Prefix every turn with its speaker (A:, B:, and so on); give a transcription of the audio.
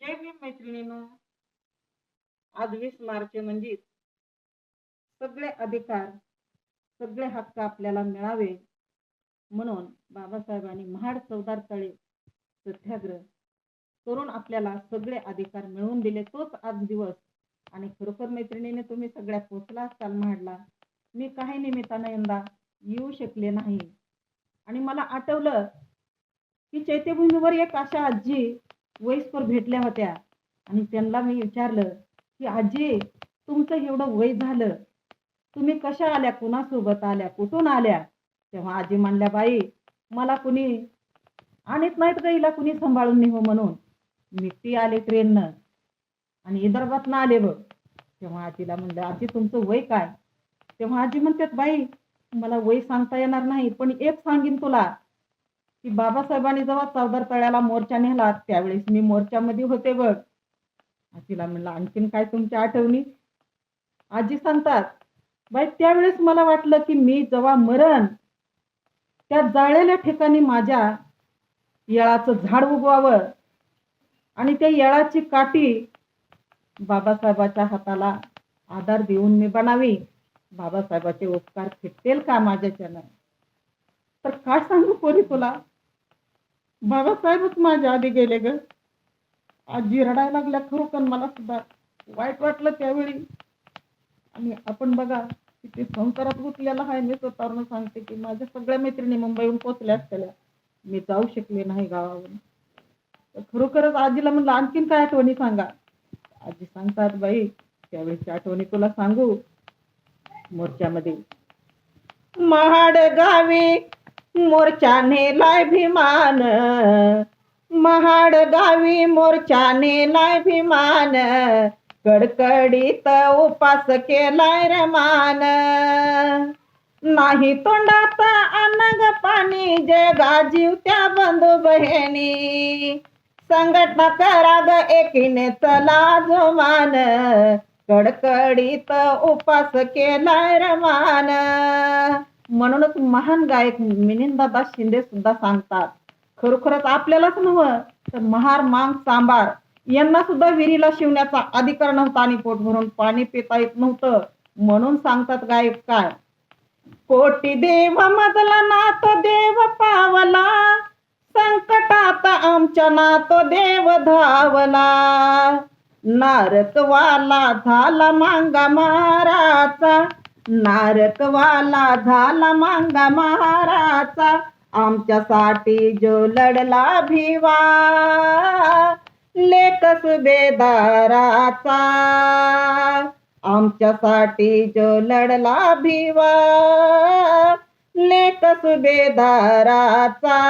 A: जय भीम मैत्रिणीनो आज वीस मार्च म्हणजे सगळे अधिकार सगळे हक्क आपल्याला मिळावे म्हणून बाबासाहेबांनी महाड चौदार तळे सत्याग्रह करून आपल्याला सगळे अधिकार मिळवून दिले. तोच आज दिवस आणि खरोखर मैत्रिणीने तुम्ही सगळ्या पोचला असाल महाडला. मी काही निमित्तानं यंदा येऊ शकले नाही. आणि मला आठवलं की चैत्यभूमीवर एक अशा आजी वयस्कर भेटल्या होत्या. आणि त्यांना मी विचारलं की आजी तुमचं एवढं वय झालं. तुम्ही कशा आल्या? कुणासोबत आल्या? कुठून आल्या? तेव्हा आजी म्हणल्या बाई मला कुणी आणत नाहीत गाईला कुणी सांभाळून नेहो म्हणून. मिट्टी आले ट्रेननं. आणि विदर्भातनं आले बघ. तेव्हा आजीला म्हणलं आजी तुमचं वय काय? तेव्हा आजी म्हणतात बाई मला वय सांगता येणार नाही पण एक सांगीन तुला. की बाबासाहेबांनी जेव्हा चौदार तळ्याला मोर्चा नेला त्यावेळेस मी मोर्चामध्ये होते बघ. आजीला म्हणलं आणखीन काय तुमच्या आठवणी? आजी सांगतात बाई त्यावेळेस मला वाटलं की मी जेव्हा मरण त्या जाळलेल्या ठिकाणी माझ्या येळाचं झाड उगवावं आणि त्या येळाची काठी बाबासाहेबाच्या हाताला आधार देऊन मी बनावी. बाबासाहेबाचे उपकार फिटतील का माझ्याच्यानं तर काय सांगू कोणी तुला? बाबासाहेबच माझ्या आधी गेले ग. आजी रडायला लागल्या खरोखर मला सुद्धा वाईट वाटलं त्यावेळी. आणि आपण बघा किती संसारात गुंतलेला आहे मी स्वतःवरून सांगते की माझ्या सगळ्या मैत्रिणी मुंबईहून पोचल्या असलेल्या मी जाऊ शकले नाही गावावरून. तर खरोखरच आजीला म्हणलं आणखीन काय आठवणी सांगा? आजी सांगतात बाई त्यावेळेची आठवणी तुला सांगू? मोर्चामध्ये. महाड गावी मोर्चा नेलाय भीमान महाड गावी मोर्चा नेलाय भीमान कडकडीत उपास केलाय रमान नाही तोंडात अनग पाणी जगा जीवत्या बंधू बहिणी. संघटना करा ग एकीने चला जोमान. कडकडीत उपास केलाय रमान म्हणूनच महान गायक मिनिंदादा शिंदे सुद्धा सांगतात खरोखरच आपल्यालाच नव्ह तर महार मांग सांबार यांना सुद्धा विहिरीला शिवण्याचा अधिकार नव्हता आणि पोट भरून पाणी पिता येत नव्हतं. म्हणून सांगतात गायक काय कोटी देव मधला ना तो देव पावला संकटात आमच्या ना तो देव धावला. नारकवाला झाला मांगा महाराचा नारकवाला झाला मांगा महाराचा आमच्यासाठी जो लढला भिवा लेख सुभेदाराचा. आमच्यासाठी जो लढला भिवा लेख सुभेदाराचा.